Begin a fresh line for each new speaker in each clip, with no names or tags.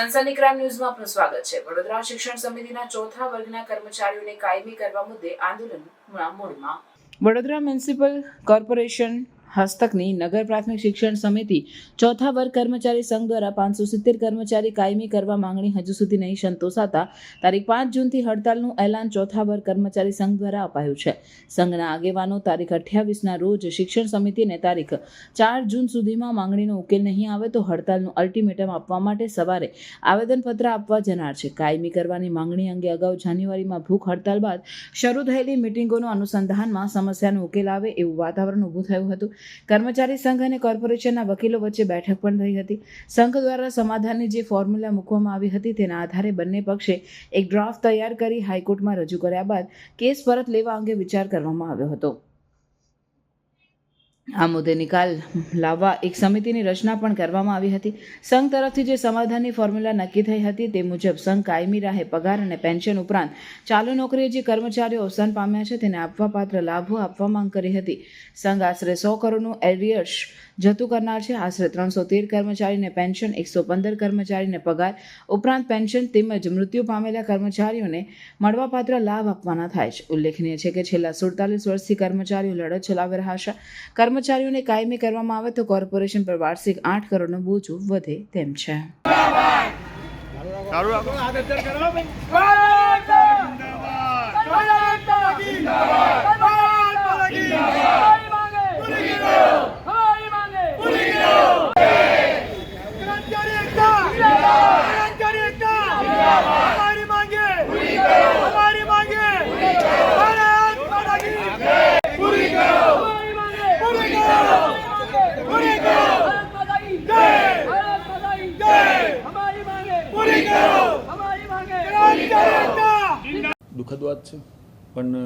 સનસની crime ન્યૂઝમાં આપનું સ્વાગત છે. વડોદરા શિક્ષણ સમિતિના ચોથા વર્ગના કર્મચારીઓને કાયમી કરવા મુદ્દે આંદોલનના મૂળમાં. વડોદરા મ્યુનિસિપલ કોર્પોરેશન હસ્તકની નગર પ્રાથમિક શિક્ષણ સમિતિ ચોથા વર્ગ કર્મચારી સંઘ દ્વારા પાંચસો સિત્તેર કર્મચારી કાયમી કરવા માંગણી હજુ સુધી નહીં સંતોષાતા. તારીખ પાંચ જૂનથી હડતાલનું એલાન ચોથા વર્ગ કર્મચારી સંઘ દ્વારા અપાયું છે. સંઘના આગેવાનો તારીખ અઠ્યાવીસના રોજ શિક્ષણ સમિતિને તારીખ ચાર જૂન સુધીમાં માંગણીનો ઉકેલ નહીં આવે તો હડતાલનું અલ્ટિમેટમ આપવા માટે સવારે આવેદનપત્ર આપવા જનાર છે. કાયમી કરવાની માંગણી અંગે અગાઉ જાન્યુઆરીમાં ભૂખ હડતાલ બાદ શરૂ થયેલી મિટિંગોનું અનુસંધાનમાં સમસ્યાનો ઉકેલ આવે એવું વાતાવરણ ઊભું થયું હતું. કર્મચારી સંઘ અને કોર્પોરેશનના વકીલો વચ્ચે બેઠક પણ થઈ હતી. સંઘ દ્વારા સમાધાનની જે ફોર્મ્યુલા મૂકવામાં આવી હતી તેના આધારે બંને પક્ષે એક ડ્રાફ્ટ તૈયાર કરી હાઈકોર્ટમાં રજૂ કર્યા બાદ કેસ પરત લેવા અંગે વિચાર કરવામાં આવ્યો હતો. આ મુદ્દે નિકાલ લાવવા એક સમિતિની રચના પણ કરવામાં આવી હતી. સંઘ તરફથી જે સમાધાનની ફોર્મ્યુલા નક્કી થઈ હતી તે મુજબ સંઘ કાયમી રાહે પગાર અને પેન્શન ઉપરાંત ચાલુ નોકરીએ જે કર્મચારીઓ અવસાન પામ્યા છે તેને આપવા પાત્ર લાભો આપવા માંગ કરી હતી. સંઘ આશરે સો કરોડનું એરિયર્સ જતું કરનાર છે. આશરે ત્રણસો તેર કર્મચારીને પેન્શન, એકસો પંદર કર્મચારીને પગાર ઉપરાંત પેન્શન તેમજ મૃત્યુ પામેલા કર્મચારીઓને મળવાપાત્ર લાભ આપવાના થાય છે. ઉલ્લેખનીય છે કે છેલ્લા સુડતાલીસ વર્ષથી કર્મચારીઓ લડત ચલાવી રહ્યા છે. કર્મચારીઓને કાયમી કરવામાં આવે તો કોર્પોરેશન પર વાર્ષિક આઠ કરોડનું બોજો વધે તેમ છે.
સારું વાત છે. પણ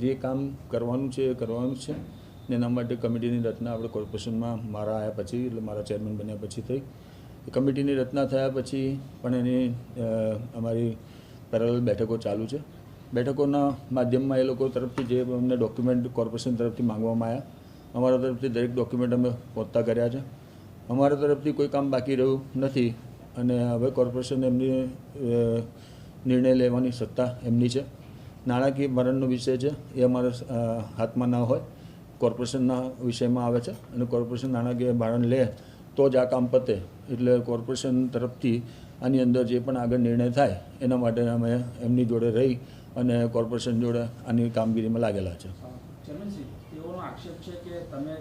જે કામ કરવાનું છે, એ કરવાનું છે. ને એના માટે કમિટીની રચના આપણે કોર્પોરેશનમાં મારા આવ્યા પછી, એટલે મારા ચેરમેન બન્યા પછી થઈ. કમિટીની રચના થયા પછી પણ એની અમારી પેરેલ બેઠકો ચાલુ છે. બેઠકોના માધ્યમમાં એ લોકો તરફથી જે અમને ડોક્યુમેન્ટ કોર્પોરેશન તરફથી માંગવામાં આવ્યા અમારા તરફથી દરેક ડોક્યુમેન્ટ અમે પહોંચતા કર્યા છે. અમારા તરફથી કોઈ કામ બાકી રહ્યું નથી અને હવે કોર્પોરેશન એમની નિર્ણય લેવાની સત્તા એમની છે. નાણાકીય ભરણનો વિષય છે, એ અમારા હાથમાં ના હોય. કોર્પોરેશનના વિષયમાં આવે છે અને કોર્પોરેશન નાણાકીય ભારણ લે તો જ આ કામ પતે. એટલે કોર્પોરેશન તરફથી આની અંદર જે પણ આગળ નિર્ણય થાય, એના માટે અમે એમની જોડે રહી અને કોર્પોરેશન જોડે આની કામગીરીમાં લાગેલા છે.
આક્ષેપ છે કે તમે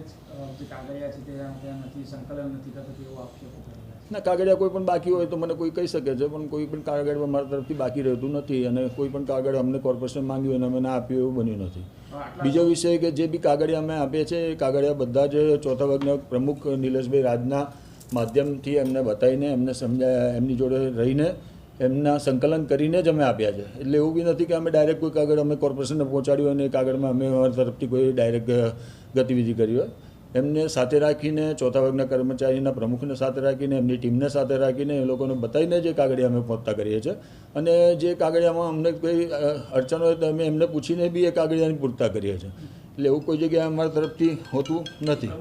જે કાગળિયા છે તે નથી, સંકલન નથી થતું તેવો આક્ષેપ
ના કાગળિયા કોઈ પણ બાકી હોય તો મને કોઈ કહી શકે છે પણ કોઈ પણ કાગળ મારા તરફથી બાકી રહેતું નથી અને કોઈ પણ કાગળ અમને કોર્પોરેશન માંગ્યું અને અમે ના આપ્યું એવું બન્યું નથી. બીજો વિષય કે જે બી કાગળિયા અમે આપીએ છીએ એ કાગળિયા બધા જ ચોથા વર્ગના પ્રમુખ નિલેશભાઈ રાજના માધ્યમથી એમને બતાવીને એમને સમજાયા એમની જોડે રહીને એમના સંકલન કરીને જ અમે આપ્યા છે. એટલે એવું બી નથી કે અમે ડાયરેક્ટ કોઈ કાગળ અમે કોર્પોરેશનને પહોંચાડ્યું અને એ કાગળમાં અમે અમારા તરફથી કોઈ ડાયરેક્ટ ગતિવિધિ કરી હોય. એમને સાથે રાખીને ચોથા વર્ગના કર્મચારીના પ્રમુખને સાથે રાખીને એમની ટીમને સાથે રાખીને એ લોકોને બતાવીને જે કાગળિયા અમે પહોંચતા કરીએ છીએ. અને જે કાગળિયામાં અમને કોઈ અડચણ હોય તો અમે એમને પૂછીને બી એ કાગળિયાની પૂરતા કરીએ છીએ. એટલે એવું કોઈ જગ્યાએ અમારા તરફથી હોતું નથી.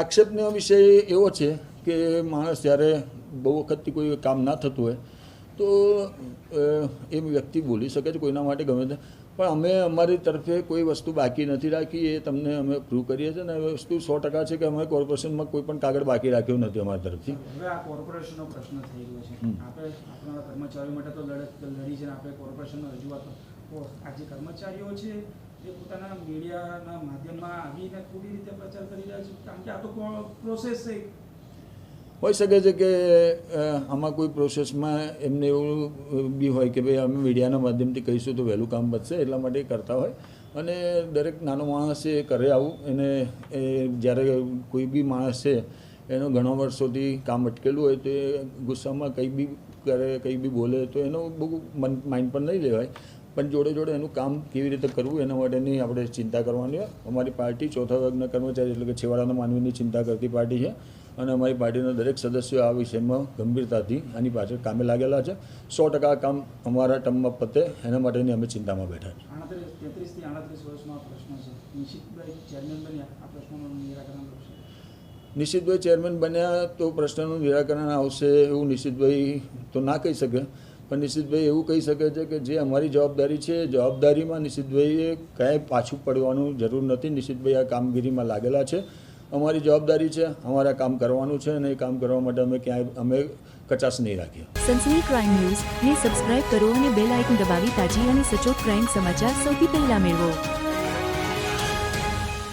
આક્ષેપનો વિષય એવો છે કે માણસ જ્યારે બહુ વખતથી કોઈ કામ ના થતું હોય તો એ વ્યક્તિ બોલી શકે છે કોઈના માટે ગમે તે. પણ અમે અમારી તરફે કોઈ વસ્તુ બાકી નથી રાખી એ તમને અમે પ્રૂવ કરીએ છીએ ને એ વસ્તુ સો ટકા છે કે અમે કોર્પોરેશનમાં કોઈ પણ કાગળ બાકી રાખ્યો નથી અમારી તરફથી.
હવે આ કોર્પોરેશનનો પ્રશ્ન થઈ ગયો છે. આપણે આપણા કર્મચારીઓ માટે તો લડત લડી છે આપણે કોર્પોરેશનનો રજૂઆત આ જે કર્મચારીઓ છે એ પોતાના મીડિયાના માધ્યમમાં આવીને ખોટી રીતે પ્રચાર કરી રહ્યા છે. કારણ કે આ તો પ્રોસેસ છે.
હોઈ શકે છે કે આમાં કોઈ પ્રોસેસમાં એમને એવું બી હોય કે ભાઈ અમે મીડિયાના માધ્યમથી કહીશું તો વહેલું કામ બચશે એટલા માટે કરતા હોય. અને દરેક નાનો માણસ એ કરે આવું. એને, એ જ્યારે કોઈ બી માણસ છે એનો ઘણા વર્ષોથી કામ અટકેલું હોય તો એ ગુસ્સામાં કંઈ બી કરે, કંઈ બી બોલે તો એનો બહુ મન માઇન્ડ પર નહીં લેવાય. પણ જોડે જોડે એનું કામ કેવી રીતે કરવું એના માટેની આપણે ચિંતા કરવાની હોય. અમારી પાર્ટી ચોથા વર્ગના કર્મચારી એટલે કે છેવાડાના માનવીની ચિંતા કરતી પાર્ટી છે. અને અમારી પાર્ટીના દરેક સદસ્યો આ વિષયમાં ગંભીરતાથી આની પાછળ કામે લાગેલા છે. સો ટકા કામ અમારા ટર્મમાં પતે એના માટેની અમે ચિંતામાં બેઠા છીએ. નિશિતભાઈ ચેરમેન બન્યા તો પ્રશ્નનું નિરાકરણ આવશે એવું નિશિતભાઈ તો ના કહી શકે. પણ નિશિતભાઈ એવું કહી શકે છે કે જે અમારી જવાબદારી છે એ જવાબદારીમાં નિશિતભાઈએ કાંઈ પાછું પડવાનું જરૂર નથી. નિશિતભાઈ આ કામગીરીમાં લાગેલા છે. અમારી જવાબદારી છે, અમારે કામ કરવાનું છે અને એ કામ કરવા માટે અમે ક્યાંય, અમે કચાશ નહીં રાખીએ.
સનસની ક્રાઇમ ન્યૂઝ ને સબસ્ક્રાઇબ કરો અને બેલ આઇકન દબાવી તાજી અને સચોટ ક્રાઇમ સમાચાર સૌથી પહેલા મેળવો.